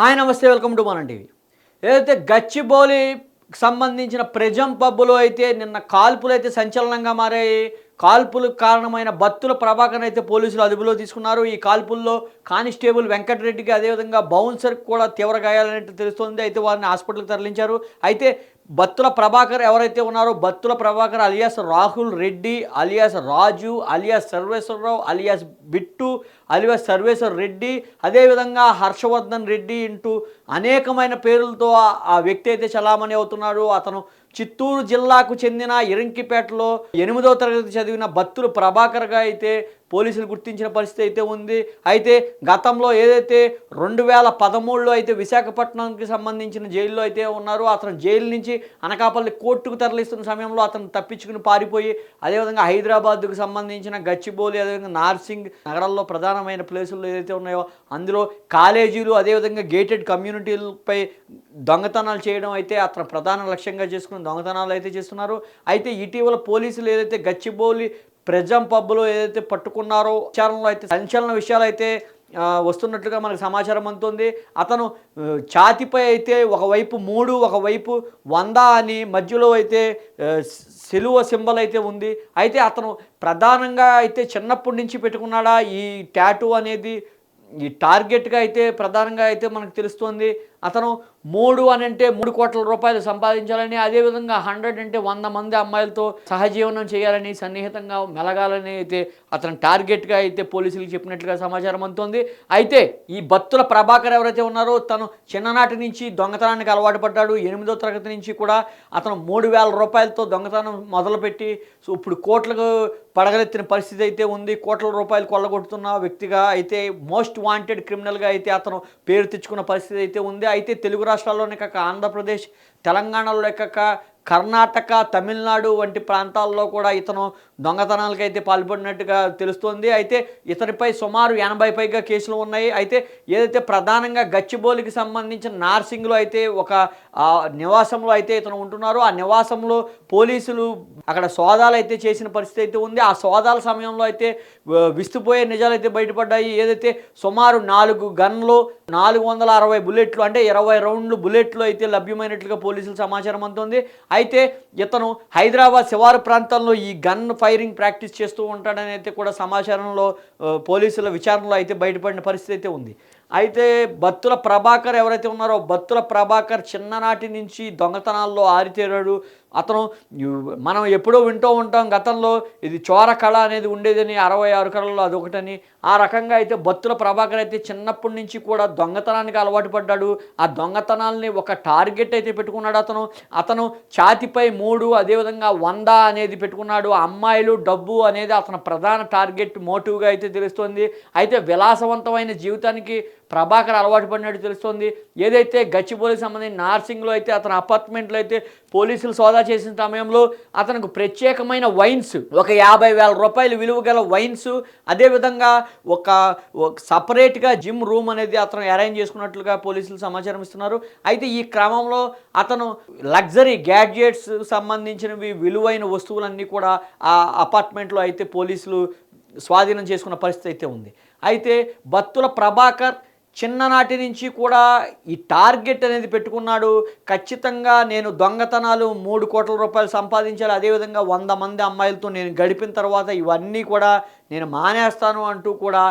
Hi నమస్తే welcome to మన TV. ఏదైతే గచ్చిబౌలి సంబంధించిన ప్రజం పబ్బులో అయితే నిన్న కాల్పులు అయితే సంచలనంగా మారాయి కాల్పులకు కారణమైన బత్తుల ప్రభాకర్ అయితే పోలీసులు అదుపులో తీసుకున్నారు. ఈ కాల్పుల్లో కానిస్టేబుల్ వెంకటరెడ్డికి అదేవిధంగా బౌన్సర్కి కూడా తీవ్ర గాయాలన్నట్టు తెలుస్తోంది. అయితే వారిని హాస్పిటల్కి తరలించారు. అయితే బత్తుల ప్రభాకర్ ఎవరైతే ఉన్నారో Battula Prabhakar alias Rahul Reddy alias Raju alias Sarveswararao alias Bittu alias Sarveswara Reddy అదేవిధంగా హర్షవర్ధన్ రెడ్డి ఇంటూ అనేకమైన పేర్లతో ఆ వ్యక్తి అయితే చలామణి అవుతున్నాడు. అతను చిత్తూరు జిల్లాకు చెందిన ఇరంకిపేటలో ఎనిమిదో తరగతి చదివిన బత్తులు ప్రభాకర్గా అయితే పోలీసులు గుర్తించిన పరిస్థితి అయితే ఉంది. అయితే గతంలో ఏదైతే రెండు వేల పదమూడులో అయితే విశాఖపట్నంకి సంబంధించిన జైల్లో అయితే ఉన్నారో అతను జైలు నుంచి అనకాపల్లి కోర్టుకు తరలిస్తున్న సమయంలో అతను తప్పించుకుని పారిపోయి అదేవిధంగా హైదరాబాద్కు సంబంధించిన గచ్చిబౌలి అదేవిధంగా నార్సింగ్ నగరాల్లో ప్రధానమైన ప్లేసుల్లో ఏదైతే ఉన్నాయో అందులో కాలేజీలు అదేవిధంగా గేటెడ్ కమ్యూనిటీలపై దొంగతనాలు చేయడం అయితే అతను ప్రధాన లక్ష్యంగా చేసుకుని దొంగతనాలు అయితే చేస్తున్నారు. అయితే ఇటీవల పోలీసులు ఏదైతే గచ్చిబౌలి ప్రజం పబ్లో ఏదైతే పట్టుకున్నారో విచారణలో అయితే సంచలన విషయాలు అయితే వస్తున్నట్లుగా మనకు సమాచారం అందుతుంది. అతను ఛాతిపై అయితే ఒకవైపు మూడు ఒకవైపు వంద అని మధ్యలో అయితే సెలువ సింబల్ అయితే ఉంది. అయితే అతను ప్రధానంగా అయితే చిన్నప్పటి నుంచి పెట్టుకున్నాడా? ఈ ట్యాటూ అనేది ఈ టార్గెట్గా అయితే ప్రధానంగా అయితే మనకు తెలుస్తుంది. అతను మూడు అని అంటే మూడు కోట్ల రూపాయలు సంపాదించాలని అదేవిధంగా హండ్రెడ్ అంటే వంద మంది అమ్మాయిలతో సహజీవనం చేయాలని సన్నిహితంగా మెలగాలని అయితే అతను టార్గెట్గా అయితే పోలీసులకు చెప్పినట్లుగా సమాచారం అందుతోంది. అయితే ఈ బత్తుల ప్రభాకర్ ఎవరైతే ఉన్నారో తను చిన్ననాటి నుంచి దొంగతనానికి అలవాటు పడ్డాడు. ఎనిమిదో తరగతి నుంచి కూడా అతను మూడు వేల రూపాయలతో దొంగతనం మొదలుపెట్టి సో ఇప్పుడు కోట్లకు పడగలెత్తిన పరిస్థితి అయితే ఉంది. కోట్ల రూపాయలు కొల్లగొడుతున్న వ్యక్తిగా అయితే మోస్ట్ వాంటెడ్ క్రిమినల్గా అయితే అతను పేరు తెచ్చుకున్న పరిస్థితి అయితే ఉంది. అయితే తెలుగు రాష్ట్రాల్లోనే కాక ఆంధ్రప్రదేశ్ తెలంగాణలో కాక కర్ణాటక తమిళనాడు వంటి ప్రాంతాల్లో కూడా ఇతను దొంగతనాలకు అయితే పాల్పడినట్టుగా తెలుస్తోంది. అయితే ఇతనిపై సుమారు ఎనభై పైగా కేసులు ఉన్నాయి. అయితే ఏదైతే ప్రధానంగా గచ్చిబోలికి సంబంధించిన నార్సింగ్లో అయితే ఒక నివాసంలో అయితే ఇతను ఉంటున్నారో. ఆ నివాసంలో పోలీసులు అక్కడ సోదాలు అయితే చేసిన పరిస్థితి అయితే ఉంది. ఆ సోదాల సమయంలో అయితే విస్తుపోయే నిజాలు అయితే బయటపడ్డాయి. ఏదైతే సుమారు నాలుగు గన్లు నాలుగు వందల అరవై బుల్లెట్లు అంటే ఇరవై రౌండ్లు బుల్లెట్లు అయితే లభ్యమైనట్లుగా పోలీసులు సమాచారం అందుతుంది. అయితే ఇతను హైదరాబాద్ శివారు ప్రాంతంలో ఈ గన్ ఫైరింగ్ ప్రాక్టీస్ చేస్తూ ఉంటాడని అయితే కూడా సమాచారంలో పోలీసుల విచారణలో అయితే బయటపడిన పరిస్థితి అయితే ఉంది. అయితే బత్తుల ప్రభాకర్ ఎవరైతే ఉన్నారో బత్తుల ప్రభాకర్ చిన్ననాటి నుంచి దొంగతనాల్లో ఆరితేరాడు. అతను మనం ఎప్పుడో వింటూ ఉంటాం గతంలో ఇది చోర కళ అనేది ఉండేదని అరవై ఆరు కళల్లో అదొకటని. ఆ రకంగా అయితే బత్తుల ప్రభాకర్ అయితే చిన్నప్పటి నుంచి కూడా దొంగతనానికి అలవాటు పడ్డాడు. ఆ దొంగతనాల్ని ఒక టార్గెట్ అయితే పెట్టుకున్నాడు అతను. అతను ఛాతిపై మూడు అదేవిధంగా వంద అనేది పెట్టుకున్నాడు. అమ్మాయిలు డబ్బు అనేది అతని ప్రధాన టార్గెట్ మోటివ్గా అయితే తెలుస్తోంది. అయితే విలాసవంతమైన జీవితానికి ప్రభాకర్ అలవాటు పడినట్టు తెలుస్తోంది. ఏదైతే గచ్చిబౌలికి సంబంధించి నార్సింగ్లో అయితే అతని అపార్ట్మెంట్లో అయితే పోలీసులు సోదా చేసిన సమయంలో అతనికి ప్రత్యేకమైన వైన్స్ ఒక యాభై వేల రూపాయలు విలువ గల వైన్స్ అదేవిధంగా ఒక ఒక సపరేట్గా జిమ్ రూమ్ అనేది అతను అరేంజ్ చేసుకున్నట్లుగా పోలీసులు సమాచారం ఇస్తున్నారు. అయితే ఈ క్రమంలో అతను లగ్జరీ గ్యాడ్జెట్స్ సంబంధించినవి విలువైన వస్తువులన్నీ కూడా ఆ అపార్ట్మెంట్లో అయితే పోలీసులు స్వాధీనం చేసుకున్న పరిస్థితి అయితే ఉంది. అయితే బత్తుల ప్రభాకర్ చిన్ననాటి నుంచి కూడా ఈ టార్గెట్ అనేది పెట్టుకున్నాడు. ఖచ్చితంగా నేను దొంగతనాలు మూడు కోట్ల రూపాయలు సంపాదించాలి. అదేవిధంగా వంద మంది అమ్మాయిలతో నేను గడిపిన తర్వాత ఇవన్నీ కూడా నేను మానేస్తాను అంటూ కూడా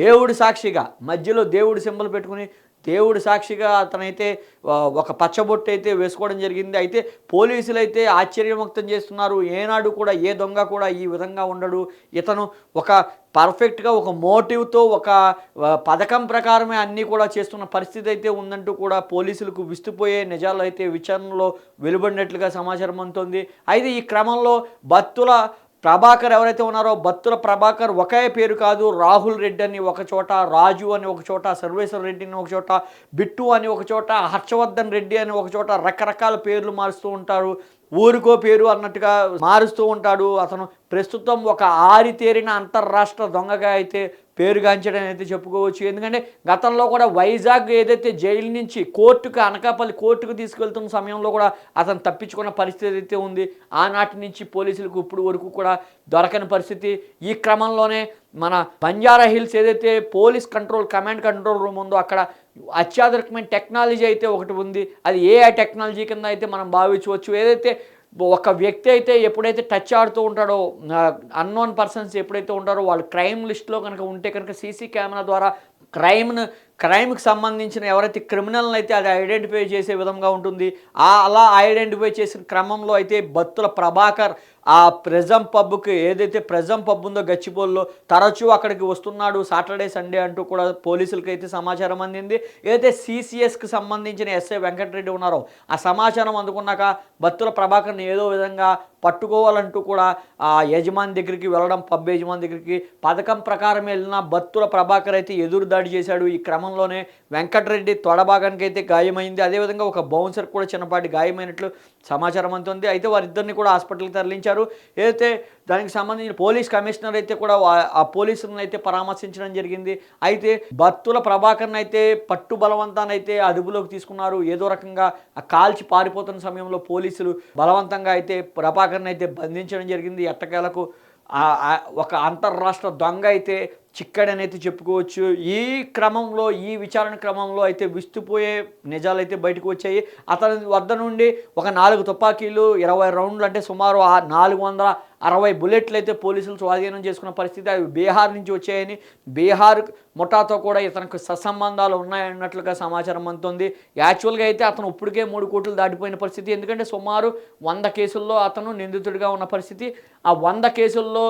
దేవుడి సాక్షిగా మధ్యలో దేవుడి సింబల్ పెట్టుకుని దేవుడు సాక్షిగా అతనైతే ఒక పచ్చబొట్టు అయితే వేసుకోవడం జరిగింది. అయితే పోలీసులు అయితే ఆశ్చర్యం వ్యక్తం చేస్తున్నారు. ఏనాడు కూడా ఏ దొంగ కూడా ఈ విధంగా ఉండడు. ఇతను ఒక పర్ఫెక్ట్గా ఒక మోటివ్తో ఒక పథకం ప్రకారమే అన్నీ కూడా చేస్తున్న పరిస్థితి అయితే ఉందంటూ కూడా పోలీసులకు విస్తుపోయే నిజాలు అయితే విచారణలో వెలువడినట్లుగా సమాచారం అందుతోంది. అయితే ఈ క్రమంలో భక్తుల ప్రభాకర్ ఎవరైతే ఉన్నారో బత్తుల ప్రభాకర్ ఒకే పేరు కాదు రాహుల్ రెడ్డి అని ఒక చోట రాజు అని ఒక చోట సర్వేశ్వర రెడ్డి అని ఒక చోట బిట్టు అని ఒక చోట హర్షవర్ధన్ రెడ్డి అని ఒక చోట రకరకాల పేర్లు మారుస్తూ ఉంటారు. ఊరికో పేరు అన్నట్టుగా మారుస్తూ ఉంటాడు. అతను ప్రస్తుతం ఒక ఆరితేరిన అంతర్రాష్ట్ర దొంగగా అయితే పేరుగాంచడం అయితే చెప్పుకోవచ్చు. ఎందుకంటే గతంలో కూడా వైజాగ్ ఏదైతే జైలు నుంచి కోర్టుకు అనకాపల్లి కోర్టుకు తీసుకెళ్తున్న సమయంలో కూడా అతను తప్పించుకున్న పరిస్థితి అయితే ఉంది ఆనాటి నుంచి పోలీసులకు ఇప్పుడు వరకు కూడా దొరకని పరిస్థితి. ఈ క్రమంలోనే మన బంజారా హిల్స్ ఏదైతే police control command control room ఉందో అక్కడ అత్యాధునికమైన టెక్నాలజీ అయితే ఒకటి ఉంది. అది ఏఐ టెక్నాలజీ కింద అయితే మనం భావించవచ్చు. ఏదైతే ఒక వ్యక్తి అయితే ఎప్పుడైతే టచ్ ఆడుతూ ఉంటాడో అన్నోన్ పర్సన్స్ ఎప్పుడైతే ఉంటారో వాళ్ళు క్రైమ్ లిస్ట్లో కనుక ఉంటే కనుక సీసీ కెమెరా ద్వారా క్రైమ్ను క్రైమ్కి సంబంధించిన ఎవరైతే క్రిమినల్ని అయితే అది ఐడెంటిఫై చేసే విధంగా ఉంటుంది. ఆ అలా ఐడెంటిఫై చేసిన క్రమంలో అయితే బత్తుల ప్రభాకర్ ఆ ప్రెజం పబ్కి ఏదైతే ప్రెజం పబ్ ఉందో గచ్చిబోల్లో తరచూ అక్కడికి వస్తున్నాడు సాటర్డే సండే అంటూ కూడా పోలీసులకి అయితే సమాచారం అందింది. ఏదైతే సిసిఎస్కి సంబంధించిన ఎస్ఐ వెంకటరెడ్డి ఉన్నారో ఆ సమాచారం అందుకున్నాక భక్తుల ప్రభాకర్ని ఏదో విధంగా పట్టుకోవాలంటూ కూడా ఆ యజమాని దగ్గరికి వెళ్ళడం పబ్ యజమాని దగ్గరికి పథకం ప్రకారం వెళ్ళిన భక్తుల ప్రభాకర్ అయితే ఎదురు దాడి చేశాడు. ఈ క్రమంలోనే వెంకటరెడ్డి తొడభాగానికి అయితే గాయమైంది. అదేవిధంగా ఒక బౌన్సర్ కూడా చిన్నపాటి గాయమైనట్లు సమాచారం అందుతుంది అయితే వారిద్దరిని కూడా హాస్పిటల్కి తరలించారు. ఏదైతే దానికి సంబంధించిన పోలీస్ కమిషనర్ అయితే కూడా ఆ పోలీసులను అయితే పరామర్శించడం జరిగింది. అయితే భక్తుల ప్రభాకర్ని అయితే పట్టు బలవంతానైతే అదుపులోకి తీసుకున్నారు. ఏదో రకంగా ఆ కాల్చి పారిపోతున్న సమయంలో పోలీసులు బలవంతంగా అయితే ప్రభాకర్ని అయితే బంధించడం జరిగింది. ఎట్టకేలకు ఒక అంతర్రాష్ట్ర దొంగ అయితే చిక్కడనైతే చెప్పుకోవచ్చు. ఈ క్రమంలో ఈ విచారణ క్రమంలో అయితే విస్తుపోయే నిజాలు అయితే బయటకు వచ్చాయి. అతని వద్ద నుండి ఒక నాలుగు తుపాకీలు ఇరవై రౌండ్లు అంటే సుమారు ఆ నాలుగు వందల అరవై బుల్లెట్లు అయితే పోలీసులు స్వాధీనం చేసుకున్న పరిస్థితి. అవి బీహార్ నుంచి వచ్చాయని. బీహార్ ముఠాతో కూడా ఇతనికి సత్సంబంధాలు ఉన్నాయన్నట్లుగా సమాచారం అందుతుంది. యాక్చువల్గా అయితే అతను ఇప్పటికే మూడు కోట్లు దాటిపోయిన పరిస్థితి. ఎందుకంటే సుమారు వంద కేసుల్లో అతను నిందితుడిగా ఉన్న పరిస్థితి. ఆ వంద కేసుల్లో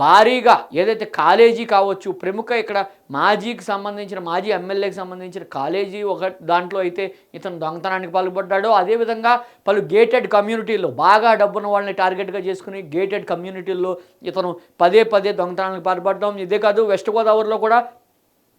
భారీగా ఏదైతే కాలేజీ కావచ్చు ప్రముఖ ఇక్కడ మాజీకి సంబంధించిన మాజీ ఎమ్మెల్యేకి సంబంధించిన కాలేజీ ఒక దాంట్లో అయితే ఇతను దొంగతనానికి పాల్పడ్డాడు. అదేవిధంగా పలు గేటెడ్ కమ్యూనిటీల్లో బాగా డబ్బున్న వాళ్ళని టార్గెట్గా చేసుకుని గేటెడ్ కమ్యూనిటీల్లో ఇతను పదే పదే దొంగతనానికి పాల్పడడం. ఇదే కాదు వెస్ట్ గోదావరిలో కూడా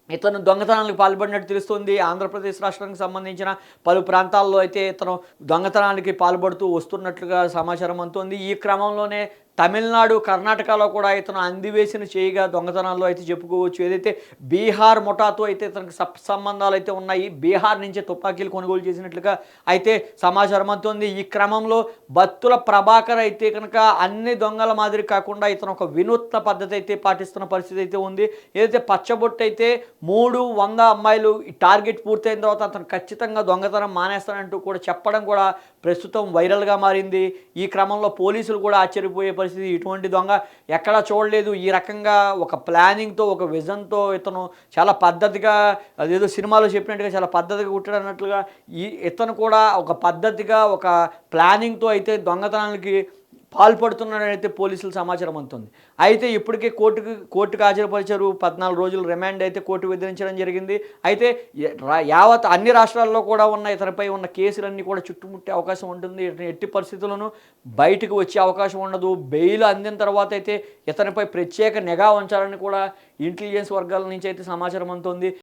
ఇతను దొంగతనానికి పాల్పడినట్టు తెలుస్తుంది. ఆంధ్రప్రదేశ్ రాష్ట్రానికి సంబంధించిన పలు ప్రాంతాల్లో అయితే ఇతను దొంగతనానికి పాల్పడుతూ వస్తున్నట్లుగా సమాచారం అందుతుంది. ఈ క్రమంలోనే తమిళనాడు కర్ణాటకలో కూడా ఇతను అందివేసిన చేయిగా దొంగతనాల్లో అయితే చెప్పుకోవచ్చు. ఏదైతే బీహార్ ముఠాతో అయితే ఇతనికి సప్ సంబంధాలు అయితే ఉన్నాయి బీహార్ నుంచే తుపాకీలు కొనుగోలు చేసినట్లుగా అయితే సమాచారం అందుతుంది. ఈ క్రమంలో బత్తుల ప్రభాకర్ అయితే కనుక అన్ని దొంగల మాదిరి కాకుండా ఇతను ఒక వినూత్న పద్ధతి అయితే పాటిస్తున్న పరిస్థితి అయితే ఉంది. ఏదైతే పచ్చబొట్టు అయితే మూడు వంద అమ్మాయిలు ఈ టార్గెట్ పూర్తయిన తర్వాత అతను ఖచ్చితంగా దొంగతనం మానేస్తానంటూ కూడా చెప్పడం కూడా ప్రస్తుతం వైరల్గా మారింది. ఈ క్రమంలో పోలీసులు కూడా ఆశ్చర్యపోయే పరిస్థితి. ఇటువంటి దొంగ ఎక్కడా చూడలేదు. ఈ రకంగా ఒక ప్లానింగ్తో ఒక విజన్తో ఇతను చాలా పద్ధతిగా అదేదో సినిమాలో చెప్పినట్టుగా చాలా పద్ధతిగా కుట్టాడు అన్నట్లుగా ఈ ఇతను కూడా ఒక పద్ధతిగా ఒక ప్లానింగ్తో అయితే దొంగతనానికి పాల్పడుతున్నాడనైతే పోలీసులు సమాచారం అందుతుంది. అయితే ఇప్పటికే కోర్టుకు కోర్టుకు హాజరుపరిచారు. పద్నాలుగు రోజులు రిమాండ్ అయితే కోర్టు విధించడం జరిగింది. అయితే యావత్ అన్ని రాష్ట్రాల్లో కూడా ఉన్న ఇతనిపై ఉన్న కేసులన్నీ కూడా చుట్టుముట్టే అవకాశం ఉంటుంది. ఎట్టి పరిస్థితుల్లోనూ బయటకు వచ్చే అవకాశం ఉండదు. బెయిల్ అందిన తర్వాత అయితే ఇతనిపై ప్రత్యేక నిఘా ఉంచాలని కూడా ఇంటెలిజెన్స్ వర్గాల నుంచి అయితే సమాచారం అందుతుంది.